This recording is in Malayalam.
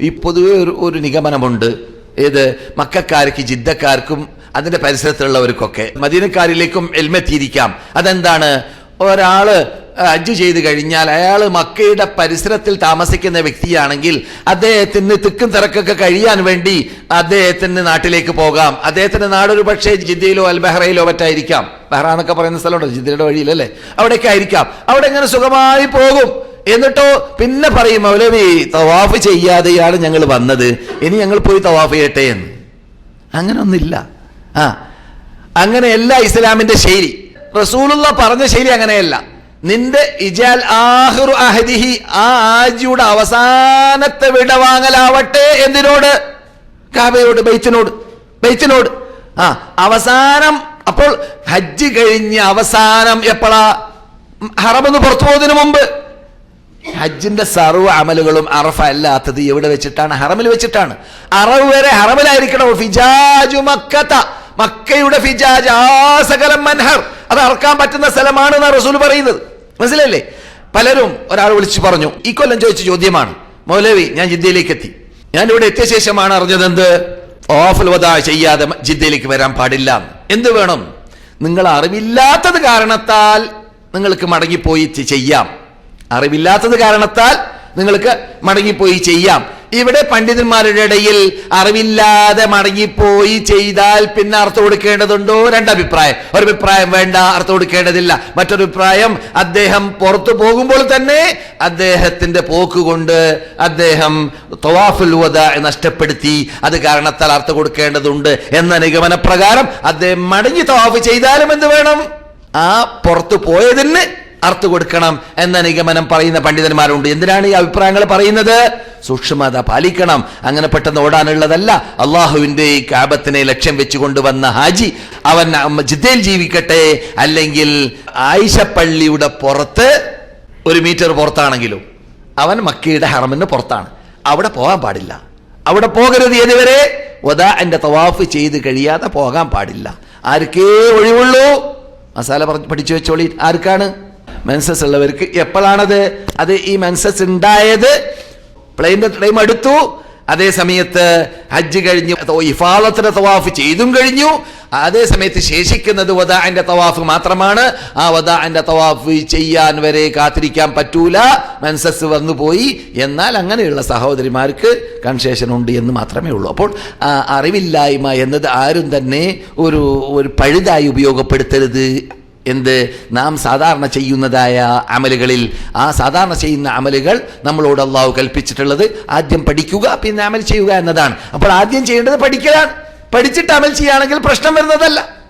ഈ പൊതുവെ ഒരു ഒരു നിഗമനമുണ്ട്. ഏത്? മക്കാർക്ക് ജിദ്ദക്കാർക്കും അതിന്റെ പരിസരത്തുള്ളവർക്കൊക്കെ. മദീനക്കാരിലേക്കും എൽമെത്തിയിരിക്കാം. അതെന്താണ്? ഒരാൾ ഹജ്ജ് ചെയ്ത് കഴിഞ്ഞാൽ അയാൾ മക്കയുടെ പരിസരത്തിൽ താമസിക്കുന്ന വ്യക്തിയാണെങ്കിൽ അദ്ദേഹത്തിന് തിക്കും തിരക്കൊക്കെ കഴിയാൻ വേണ്ടി അദ്ദേഹത്തിന് നാട്ടിലേക്ക് പോകാം. അദ്ദേഹത്തിന്റെ നാടൊരു പക്ഷേ ജിദ്ദയിലോ അൽ ബഹ്റയിലോ മറ്റായിരിക്കാം. ബഹ്റ എന്നൊക്കെ പറയുന്ന സ്ഥലമുണ്ട് ജിദ്ദയുടെ വഴിയിലല്ലേ? അവിടെയൊക്കെ ആയിരിക്കാം. അവിടെ ഇങ്ങനെ സുഖമായി പോകും. എന്നിട്ടോ പിന്നെ പറയും മൗലവി തവാഫ് ചെയ്യാതെയാണ് ഞങ്ങൾ വന്നത്. ഇനി ഞങ്ങൾ പോയി തവാഫ് ചെയ്യട്ടെ എന്ന്. അങ്ങനെ ഒന്നില്ല ആ അങ്ങനെയല്ല ഇസ്ലാമിന്റെ ശൈലി. റസൂലുള്ള പറഞ്ഞ ശൈലി അങ്ങനെയല്ല. നിന്റെ ഇജാൽ ആഹിറു അഹദിഹി ആ ആജിയുടെ അവസാനത്തെ വിടവാങ്ങലാവട്ടെ എന്തിനോട്? കാബയോട് ബൈച്ചിനോട് ബൈച്ചിനോട്. ആ അവസാനം അപ്പോൾ ഹജ്ജ് കഴിഞ്ഞ് അവസാനം എപ്പോഴാ ഹറമെന്ന് പുറത്തു പോകുന്നതിന് മുമ്പ്. ഹജ്ജിന്റെ സർവ അമലുകളും അറഫ അല്ലാത്തത് എവിടെ വെച്ചിട്ടാണ്? ഹറമിൽ വെച്ചിട്ടാണ്. അറവ് വരെ ഹറമിലായിരിക്കണം. ഫിജാജു മക്കത്ത. മക്കയുടെ ഫിജാജ് ആ സകലം മൻഹർ. അത് അറക്കാൻ പറ്റുന്ന സ്ഥലമാണ് റസൂൽ പറയുന്നത്. മനസ്സിലല്ലേ പലരും ഒരാൾ വിളിച്ചു പറഞ്ഞു ഈ കൊല്ലം ചോദിച്ച ചോദ്യമാണ്. മൗലവി ഞാൻ ജിദ്ദയിലേക്ക് എത്തി ഞാൻ ഇവിടെ എത്തിയ ശേഷമാണ് അറിഞ്ഞത് എന്ത് ഓഫൽ വദാ ചെയ്യാതെ ജിദ്ദയിലേക്ക് വരാൻ പാടില്ല. എന്ത് വേണം? നിങ്ങൾ അറിവില്ലാത്തത് കാരണത്താൽ നിങ്ങൾക്ക് മടങ്ങിപ്പോയി ചെയ്യാം. അറിവില്ലാത്തത് കാരണത്താൽ നിങ്ങൾക്ക് മടങ്ങിപ്പോയി ചെയ്യാം. ഇവിടെ പണ്ഡിതന്മാരുടെ ഇടയിൽ അറിവില്ലാതെ മടങ്ങിപ്പോയി ചെയ്താൽ പിന്നെ അർത്ഥം കൊടുക്കേണ്ടതുണ്ടോ? രണ്ടഭിപ്രായം. ഒരു അഭിപ്രായം വേണ്ട അർത്ഥം കൊടുക്കേണ്ടതില്ല. മറ്റൊരു അഭിപ്രായം അദ്ദേഹം പുറത്തു പോകുമ്പോൾ തന്നെ അദ്ദേഹത്തിന്റെ പോക്ക് കൊണ്ട് അദ്ദേഹം തവാഫുൽ നഷ്ടപ്പെടുത്തി. അത് കാരണത്താൽ അർത്ഥം കൊടുക്കേണ്ടതുണ്ട് എന്ന നിഗമന പ്രകാരം അദ്ദേഹം മടങ്ങി തവാഫ് ചെയ്താലും എന്ത് വേണം? ആ പുറത്തു പോയതിന് അർത്ഥ കൊടുക്കണം എന്ന നിഗമനം പറയുന്ന പണ്ഡിതന്മാരുണ്ട്. എന്തിനാണ് ഈ അഭിപ്രായങ്ങൾ പറയുന്നത്? സൂക്ഷ്മത പാലിക്കണം. അങ്ങനെ പെട്ടെന്ന് ഓടാനുള്ളതല്ല. അള്ളാഹുവിന്റെ ഈ കാബത്തിനെ ലക്ഷ്യം വെച്ചുകൊണ്ട് വന്ന ഹാജി അവൻ ജിദ്ദയിൽ ജീവിക്കട്ടെ. അല്ലെങ്കിൽ ആയിഷപ്പള്ളിയുടെ പുറത്ത് ഒരു മീറ്റർ പുറത്താണെങ്കിലും അവൻ മക്കയുടെ ഹറമിന് പുറത്താണ്. അവിടെ പോകാൻ പാടില്ല. അവിടെ പോകരുത് ഏതുവരെ? വദാ എന്റെ തവാഫ് ചെയ്ത് കഴിയാതെ പോകാൻ പാടില്ല. ആർക്കേ ഒഴിവുള്ളൂ? മസാല പഠിച്ചു വെച്ചോളി. ആർക്കാണ്? മെൻസസ് ഉള്ളവർക്ക് എപ്പോഴാണത്? അത് ഈ മെൻസസ് ഉണ്ടായത് പ്ലെയിന്റെ ടൈം എടുത്തു. അതേ സമയത്ത് ഹജ്ജ് കഴിഞ്ഞു ഇഫാദത്തിന്റെ തവാഫ് ചെയ്തും കഴിഞ്ഞു. അതേ സമയത്ത് ശേഷിക്കുന്നത് വദാന്റെ തവാഫ് മാത്രമാണ്. ആ വദാന്റെ തവാഫ് ചെയ്യാൻ വരെ കാത്തിരിക്കാൻ പറ്റൂല. മെൻസസ് വന്നു പോയി. എന്നാൽ അങ്ങനെയുള്ള സഹോദരിമാർക്ക് കൺസേഷൻ ഉണ്ട് എന്ന് മാത്രമേ ഉള്ളൂ. അപ്പോൾ അറിവില്ലായ്മ എന്നത് ആരും തന്നെ ഒരു ഒരു പഴുതായി ഉപയോഗപ്പെടുത്തരുത്. എന്ത്? നാം സാധാരണ ചെയ്യുന്നതായ അമലുകളിൽ ആ സാധാരണ ചെയ്യുന്ന അമലുകൾ നമ്മളോട് അള്ളാഹു കൽപ്പിച്ചിട്ടുള്ളത് ആദ്യം പഠിക്കുക പിന്നെ അമൽ ചെയ്യുക എന്നതാണ്. അപ്പോൾ ആദ്യം ചെയ്യേണ്ടത് പഠിക്കലാണ്. പഠിച്ചിട്ട് അമൽ ചെയ്യുകയാണെങ്കിൽ പ്രശ്നം വരുന്നതല്ല.